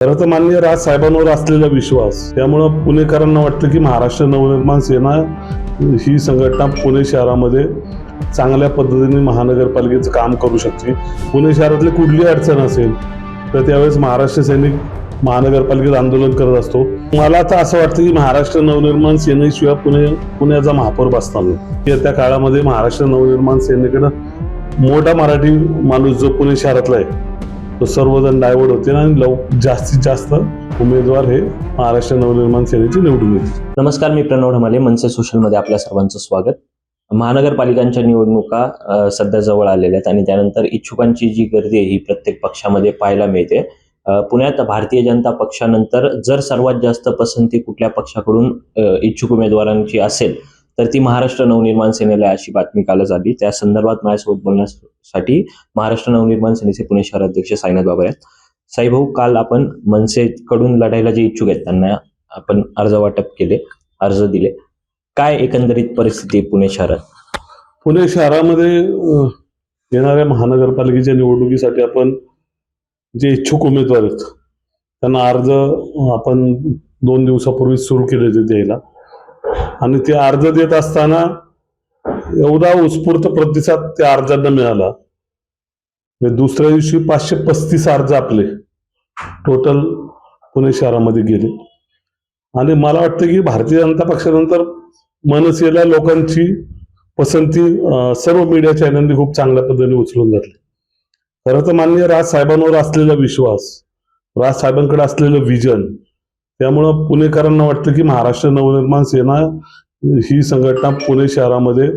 खरं तर माननीय राज साहेबांवर असलेला विश्वास त्यामुळं पुणेकरांना वाटतं की महाराष्ट्र नवनिर्माण सेना ही संघटना पुणे शहरामध्ये चांगल्या पद्धतीने महानगरपालिकेचं काम करू शकते. पुणे शहरातली कुठली अडचण असेल तर त्यावेळेस महाराष्ट्र सैनिक महानगरपालिकेत आंदोलन करत असतो. मला तर असं वाटतं की महाराष्ट्र नवनिर्माण सेनेशिवाय पुणे पुण्याचा महापौर बसणार नाही. येत्या काळामध्ये महाराष्ट्र नवनिर्माण सेनेकडं मोठा मराठी माणूस जो पुणे शहरातला आहे तो सर्वजण डायवर्ट होते आणि लव जास्तीत जास्त उमेदवार हे महाराष्ट्र नवनिर्माण सेनेचे निवडून येतील. नमस्कार मी प्रणव ढमाले मनसे सोशलमध्ये आपल्या सर्वांचं स्वागत. महानगरपालिकांच्या निवडणुका सध्या जवळ आलेल्या आहेत आणि त्यानंतर इच्छुकांची जी गर्दी आहे ही प्रत्येक पक्षामध्ये पाहायला मिळते. पुण्यात भारतीय जनता पक्षानंतर जर सर्वात जास्त पसंती कुठल्या पक्षाकडून इच्छुक उमेदवारांची असेल तर ती महाराष्ट्र नवनिर्माण सेनेला अशी बातमी कालच आली. त्या संदर्भात माझ्यासोबत बोलण्यासाठी महाराष्ट्र नवनिर्माण सेनेचे पुणे शहर अध्यक्ष साईनाथ बाबा आहेत. साईभाऊ काल आपण मनसेकडून लढायला जे इच्छुक आहेत त्यांना आपण अर्ज वाटप केले अर्ज दिले. काय एकंदरीत परिस्थिती पुणे शहरात? पुणे शहरामध्ये येणाऱ्या महानगरपालिकेच्या निवडणुकीसाठी आपण जे इच्छुक उमेदवार आहेत त्यांना अर्ज आपण दोन दिवसापूर्वी सुरू केले होते द्यायला. आणि ते अर्ज देत असताना एवढा उत्स्फूर्त प्रतिसाद त्या अर्जांना मिळाला. म्हणजे दुसऱ्या दिवशी पाचशे पस्तीस अर्ज आपले टोटल पुणे शहरामध्ये गेले. आणि मला वाटतं की भारतीय जनता पक्षानंतर मनसेला लोकांची पसंती सर्व मीडिया चॅनलनी खूप चांगल्या पद्धतीने उचलून घातली खरं तर माननीय राज साहेबांवर असलेला विश्वास राज साहेबांकडे असलेलं विजन त्यामुळं पुणेकरांना वाटतं की महाराष्ट्र नवनिर्माण सेना ही संघटना पुणे शहरामध्ये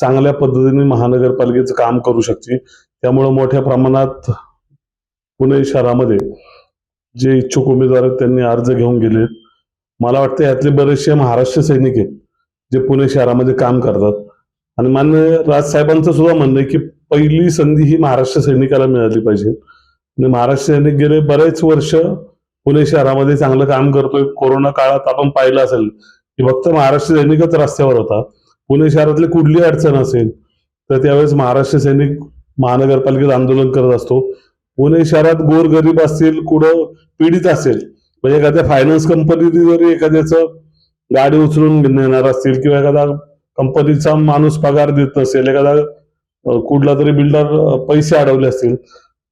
चांगल्या पद्धतीने महानगरपालिकेचं काम करू शकते. त्यामुळं मोठ्या प्रमाणात पुणे शहरामध्ये जे इच्छुक उमेदवार आहेत त्यांनी अर्ज घेऊन गेले. मला वाटतं यातले बरेचसे महाराष्ट्र सैनिक आहेत जे पुणे शहरामध्ये काम करतात. आणि मान्य राजसाहेबांचं सुद्धा म्हणणं आहे की पहिली संधी ही महाराष्ट्र सैनिकाला मिळाली पाहिजे. आणि महाराष्ट्र सैनिक गेले बरेच वर्ष पुणे शहरामध्ये चांगलं काम करतोय. कोरोना काळात आपण पाहिलं असेल की फक्त महाराष्ट्र सैनिकच रस्त्यावर होता. पुणे शहरातली कुठली अडचण असेल तर त्यावेळेस महाराष्ट्र सैनिक महानगरपालिकेत आंदोलन करत असतो. पुणे शहरात गोरगरीब असतील कुठं पीडित असेल म्हणजे एखाद्या फायनान्स कंपनीने जरी एखाद्याचं गाडी उचलून नेणार असतील किंवा एखादा कंपनीचा माणूस पगार देत नसेल एखादा कुठला तरी बिल्डर पैसे अडवले असतील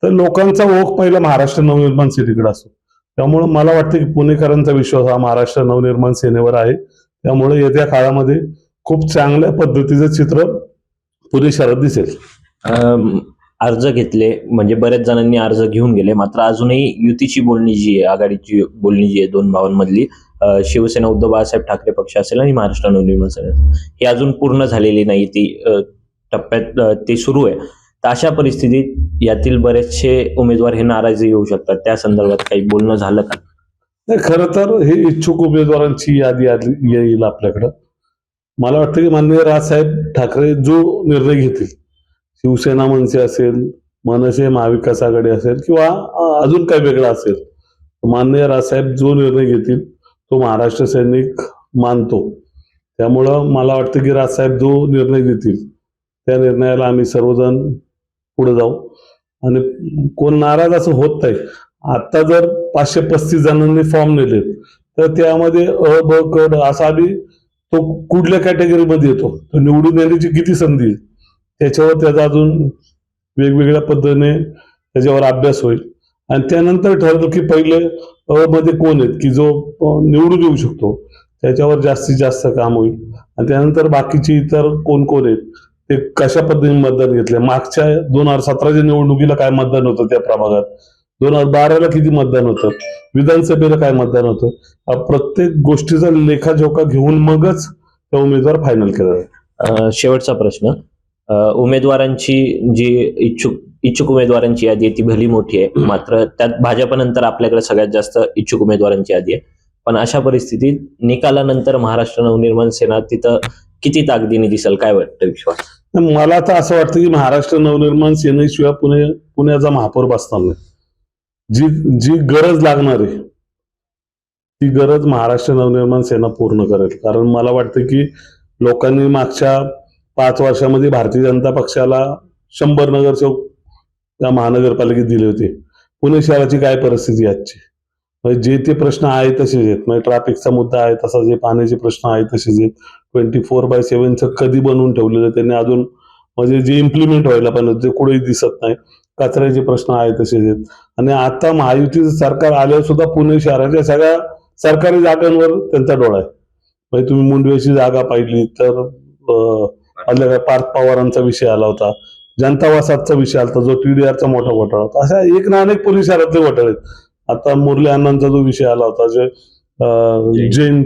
तर लोकांचा ओघ पहिला महाराष्ट्र नवनिर्माण सिटीकडे असतो. त्यामुळे मला वाटतं की पुणेकरांचा विश्वास हा महाराष्ट्र नवनिर्माण सेनेवर आहे. त्यामुळे येत्या काळामध्ये खूप चांगल्या पद्धतीचं चित्र पुणे शहरात दिसेल. अर्ज घेतले म्हणजे बऱ्याच जणांनी अर्ज घेऊन गेले. मात्र अजूनही युतीची बोलणी जी आहे आघाडीची बोलणी जी आहे दोन भावांमधली शिवसेना उद्धव बाळासाहेब ठाकरे पक्ष असेल आणि महाराष्ट्र नवनिर्माण सेना ही अजून पूर्ण झालेली नाही ती टप्प्यात ते सुरू आहे. तर अशा परिस्थितीत यातील बरेचसे उमेदवार हे नाराजी येऊ शकतात. त्या संदर्भात काही बोलणं झालं का? नाही खरं तर हे इच्छुक उमेदवारांची यादी आली येईल आपल्याकडं. मला वाटतं की माननीय राजसाहेब ठाकरे जो निर्णय घेतील शिवसेना मनसे असेल मनसे महाविकास आघाडी असेल किंवा अजून काही वेगळा असेल माननीय राजसाहेब जो निर्णय घेतील तो महाराष्ट्र सैनिक मानतो. त्यामुळं मला वाटतं की राजसाहेब जो निर्णय घेतील त्या निर्णयाला आम्ही सर्वजण पुढे जाऊ. आणि कोण नाराज असं होत नाही. आता जर पाचशे पस्तीस जणांनी फॉर्म नेले तर त्यामध्ये अ ब क ड असा आधी तो कुठल्या कॅटेगरीमध्ये येतो? तो निवडून येण्याची किती संधी आहे? त्याच्यावर त्याचा अजून वेगवेगळ्या पद्धतीने त्याच्यावर अभ्यास होईल. आणि त्यानंतर ठरतो की पहिले अ मध्ये कोण आहेत? की जो निवडून येऊ शकतो. त्याच्यावर जास्तीत जास्त काम होईल. आणि त्यानंतर बाकीची इतर कोण कोण आहेत? ते कशा पद्धतीने मतदान घेतले मागच्या दोन हजार सतराच्या निवडणुकीला काय मतदान होतं त्या प्रभागात? दोन हजार बाराला किती मतदान होतं? विधानसभेला काय मतदान होतं? प्रत्येक गोष्टीचा लेखाजोखा घेऊन मगच त्या उमेदवार फायनल केला शेवटचा प्रश्न. उमेदवारांची जी इच्छुक इच्छुक उमेदवारांची यादी आहे ती भली मोठी आहे. मात्र त्यात भाजपनंतर आपल्याकडे सगळ्यात जास्त इच्छुक उमेदवारांची यादी आहे. पण अशा परिस्थितीत निकालानंतर महाराष्ट्र नवनिर्माण सेना तिथं किती ताकदीने दिसेल? काय वाटतं विश्वास? मला तर असं वाटतं की महाराष्ट्र नवनिर्माण सेनेशिवाय पुणे पुण्याचा महापौर बसणार नाही. जी जी गरज लागणार आहे ती गरज महाराष्ट्र नवनिर्माण सेना पूर्ण करेल. कारण मला वाटतं की लोकांनी मागच्या पाच वर्षामध्ये भारतीय जनता पक्षाला शंभर नगरसेवक त्या महानगरपालिकेत दिले होते. पुणे शहराची काय परिस्थिती आजची? म्हणजे जे ते प्रश्न आहे तसेच आहेत. म्हणजे ट्रॅफिकचा मुद्दा आहे तसा जे पाण्याचे प्रश्न आहे तसेच आहेत. ट्वेंटी फोर बाय सेव्हनचं कधी बनवून ठेवलेलं त्यांनी अजून म्हणजे जे इम्प्लिमेंट व्हायला पाहिजे ते कुठेही दिसत नाही. कचऱ्याचे प्रश्न आहे तसेच आहेत. आणि आता महायुतीचं सरकार आल्यावर सुद्धा पुणे शहराच्या सगळ्या सरकारी जागांवर त्यांचा डोळा आहे. म्हणजे तुम्ही मुंडव्याची जागा पाहिली तर आपल्या काय पार्थ पवारांचा विषय आला होता. जनता वसाहतचा विषय आला होता जो टीडीआरचा मोठा घोटाळा होता. अशा एक ना अनेक पोलीस शहरातले घोटाळे आहेत. आता मुरली अण्णांचा जो विषय आला होता जे जैन.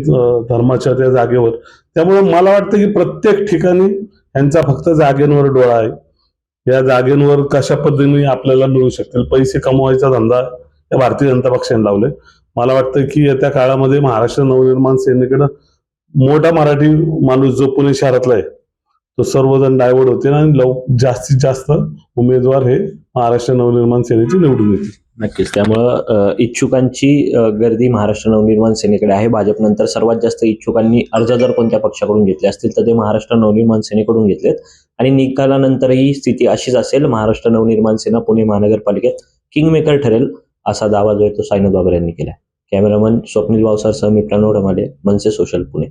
धर्माच्या त्या जागेवर त्यामुळे मला वाटतं की प्रत्येक ठिकाणी यांचा फक्त जागेंवर डोळा आहे. या जागेंवर कशा पद्धतीने आपल्याला मिळू शकतील? पैसे कमवायचा धंदा या भारतीय जनता पक्षाने लावले. मला वाटतं की येत्या काळामध्ये महाराष्ट्र नवनिर्माण सेनेकडे मोठा मराठी माणूस जो पुणे शहरातला आहे तो सर्वजण डायवर्ड होते आणि लव जास्तीत जास्त उमेदवार हे महाराष्ट्र नवनिर्माण सेनेचे निवडून येतील. नक्कीच. त्यामुळं इच्छुकांची गर्दी महाराष्ट्र नवनिर्माण सेनेकडे आहे. भाजपनंतर सर्वात जास्त इच्छुकांनी अर्ज जर कोणत्या पक्षाकडून घेतले असतील तर ते महाराष्ट्र नवनिर्माण सेनेकडून घेतलेत. आणि निकालानंतरही स्थिती अशीच असेल महाराष्ट्र नवनिर्माण सेना पुणे महानगरपालिकेत किंगमेकर ठरेल असा दावा जो आहे तो साईनाथ बाबर यांनी केला कॅमेरामन स्वप्नील भावसारसह मी प्रणव ढमाले मनसे सोशल पुणे.